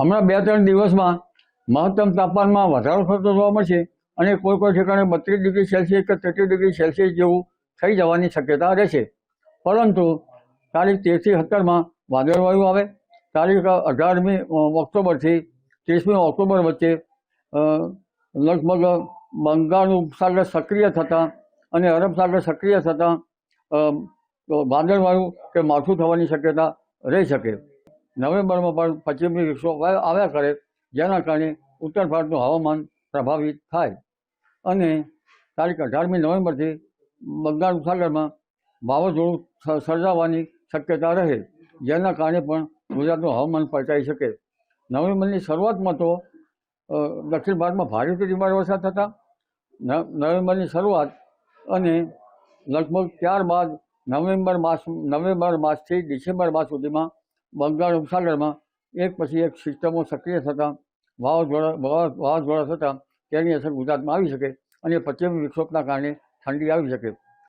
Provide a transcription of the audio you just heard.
હમણાં બે ત્રણ દિવસમાં મહત્તમ તાપમાનમાં વધારો થતો જોવા મળશે અને કોઈ કોઈ ઠેકાણે બત્રીસ ડિગ્રી સેલ્સિયસ કે તેત્રીસ ડિગ્રી સેલ્સિયસ જેવું થઈ જવાની શક્યતા રહેશે. પરંતુ તારીખ તેરથી સત્તરમાં વાદળવાયુ આવે. તારીખ અઢારમી ઓક્ટોબરથી ત્રીસમી ઓક્ટોબર વચ્ચે લગભગ બંગાળ ઉપસાગર સક્રિય થતાં અને અરબ સાગર સક્રિય થતાં વાદળવાયુ કે માથું થવાની શક્યતા રહી શકે. નવેમ્બરમાં પણ પશ્ચિમી વિક્ષોભ આવ્યા કરે, જેના કારણે ઉત્તર ભારતનું હવામાન પ્રભાવિત થાય. અને તારીખ અઢારમી નવેમ્બરથી બંગાળ ઉપસાગરમાં વાવાઝોડું સર્જાવાની શક્યતા રહે, જેના કારણે પણ ગુજરાતનું હવામાન પલટાઈ શકે. નવેમ્બરની શરૂઆતમાં તો દક્ષિણ ભારતમાં ભારેથી ધીમાડ વરસાદ થતા. નવેમ્બરની શરૂઆત અને લગભગ ત્યારબાદ નવેમ્બર માસ નવેમ્બર માસથી ડિસેમ્બર માસ સુધીમાં બંગાળ ઉપસાગરમાં એક પછી એક સિસ્ટમો સક્રિય થતાં વાવાઝોડા વાવા- વાવાઝોડા થતાં તેની અસર ગુજરાતમાં આવી શકે અને પશ્ચિમ વિક્ષોભના કારણે ઠંડી આવી શકે.